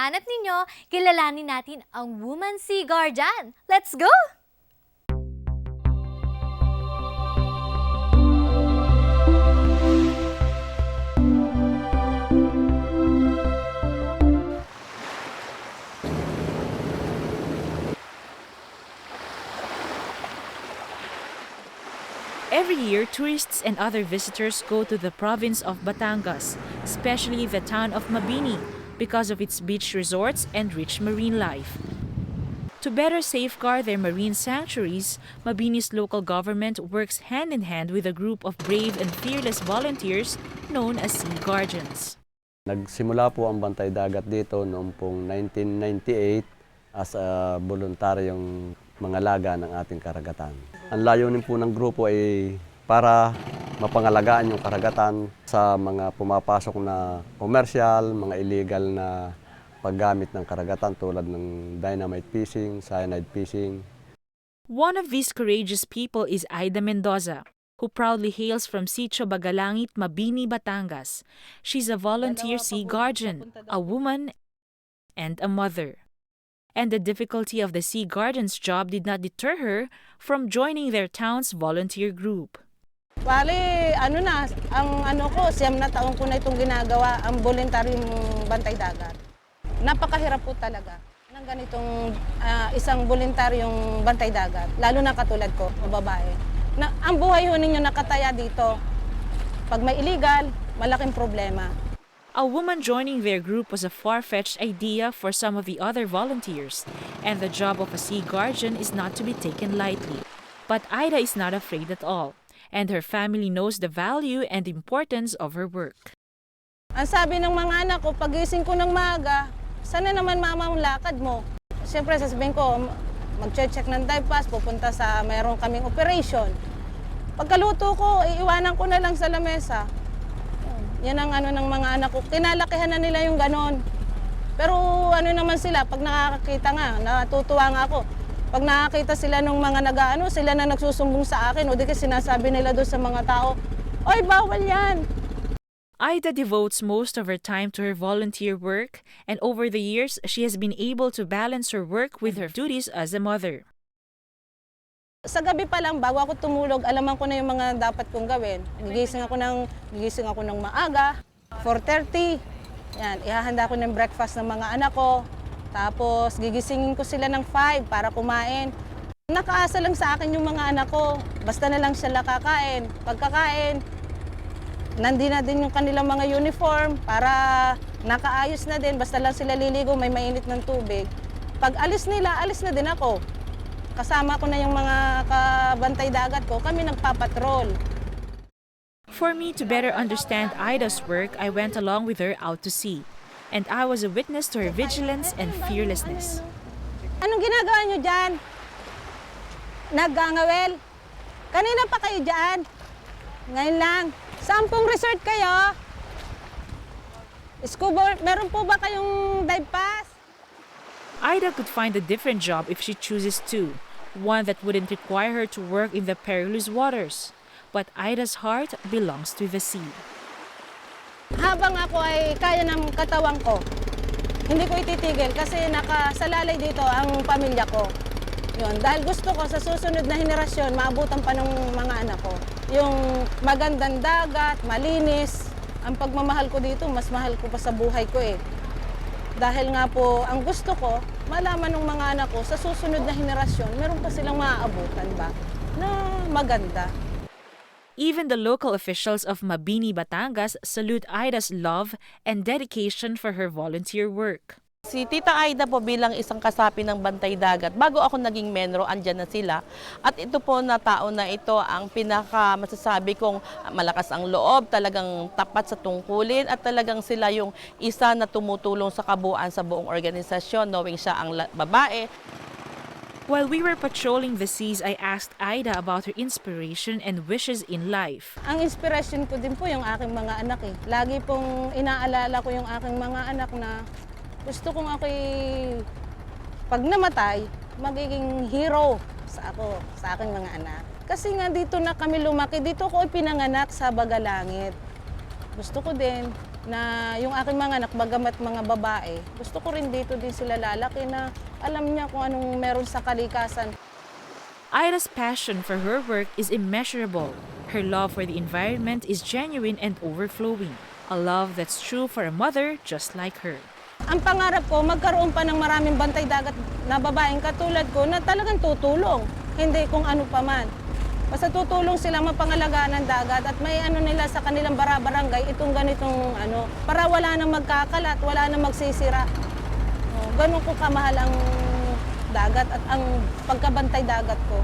ang hanap ninyo, kilalanin natin ang Woman Sea Guardian. Let's go! Every year, tourists and other visitors go to the province of Batangas, especially the town of Mabini, because of its beach resorts and rich marine life. To better safeguard their marine sanctuaries, Mabini's local government works hand in hand with a group of brave and fearless volunteers known as Sea Guardians. Nagsimula po ang Bantay Dagat dito noong pong 1998 as a voluntaryong mga laga ng ating karagatan. Ang layunin po ng grupo ay para mapangalagaan yung karagatan sa mga pumapasok na komersyal, mga illegal na paggamit ng karagatan tulad ng dynamite fishing, cyanide fishing, One of these courageous people is Aida Mendoza, who proudly hails from Sitio Bagalangit, Mabini, Batangas. She's a volunteer sea guardian, a woman, and a mother. And the difficulty of the sea guardian's job did not deter her from joining their town's volunteer group. Bali, ano na, ang ano ko, siyam na taon ko na itong ginagawa, ang voluntaryong bantay dagat. Napakahirap po talaga ng ganitong ah, isang voluntaryong bantay dagat, lalo na katulad ko, na babae. Na, ang buhay ho ninyo nakataya dito, pag may illegal, malaking problema. A woman joining their group was a far fetched idea for some of the other volunteers, and the job of a sea guardian is not to be taken lightly. But Ida is not afraid at all, and her family knows the value and importance of her work. Ang sabi ng mga anak ko, pagising ko ng maaga, sana naman mama ang lakad mo. Siyempre sasabihin ko, mag-check ng dive pass, pupunta sa mayroon kaming operation. Pagkaluto ko, iiwanan ko na lang sa lamesa. Yan ang ano ng mga anak ko. Kinalakihan na nila yung ganon. Pero ano naman sila, pag nakakakita nga, natutuwa nga ako. Pag nakakita sila ng mga nag-ano, sila na nagsusumbong sa akin, o di kasi sinasabi nila doon sa mga tao, Oy, bawal yan! Ida devotes most of her time to her volunteer work, and over the years, she has been able to balance her work with her duties as a mother. Sa gabi pa lang, bago ako tumulog, alaman ko na yung mga dapat kong gawin. Gigising ako ng, gigising ako ng maaga, 4.30. Yan, ihahanda ko ng breakfast ng mga anak ko. Tapos gigisingin ko sila ng 5 para kumain. Nakaasa lang sa akin yung mga anak ko. Basta na lang sila kakain. Pagkakain, nandun na din yung kanilang mga uniform para nakaayos na din. Basta lang sila liligo, may mainit ng tubig. Pag alis nila, alis na din ako. Kasama ko na yung mga kabantay dagat ko, kami nagpapatrol. For me to better understand Ida's work, I went along with her out to sea, and I was a witness to her vigilance and fearlessness. Anong ginagawa nyo dyan? Naggangawel? Kanina pa kayo dyan? Ngayon lang. Sampung resort kayo? Scuba, meron po ba kayong dive pass? Ida could find a different job if she chooses to, one that wouldn't require her to work in the perilous waters. But Ida's heart belongs to the sea. Habang ako ay kaya ng katawan ko, hindi ko ititigil kasi nakasalalay dito ang pamilya ko. Yun, dahil gusto ko sa susunod na henerasyon, maabutan pa ng mga anak ko. Yung magandang dagat, malinis. Ang pagmamahal ko dito, mas mahal ko pa sa buhay ko eh. Dahil nga po, ang gusto ko, malaman ng mga anak ko, sa susunod na henerasyon, meron pa silang maaabutan ba na maganda. Even the local officials of Mabini, Batangas salute Ida's love and dedication for her volunteer work. Si Tita Aida po bilang isang kasapi ng Bantay Dagat, bago ako naging menro, andyan na sila. At ito po na tao na ito ang pinaka masasabi kong malakas ang loob, talagang tapat sa tungkulin at talagang sila yung isa na tumutulong sa kabuuan sa buong organisasyon, knowing siya ang babae. While we were patrolling the seas, I asked Ida about her inspiration and wishes in life. Ang inspiration ko din po yung aking mga anak eh. Lagi pong inaalala ko yung aking mga anak na gusto kong ako'y pag namatay, magiging hero sa ako, sa aking mga anak. Kasi nga dito na kami lumaki, dito ko pinanganak sa Bagalangit. Gusto ko din na yung aking mga anak, bagamat mga babae, gusto ko rin dito din sila lalaki na alam niya kung anong meron sa kalikasan. Ira's passion for her work is immeasurable. Her love for the environment is genuine and overflowing. A love that's true for a mother just like her. Ang pangarap ko, magkaroon pa ng maraming bantay dagat na babaeng katulad ko na talagang tutulong, hindi kung ano pa man. Basta tutulong sila mapangalagaan ng dagat at may ano nila sa kanilang barabarangay, itong ganitong ano, para wala nang magkakalat, wala nang magsisira. O, ganun ko kamahal ang dagat at ang pagkabantay dagat ko.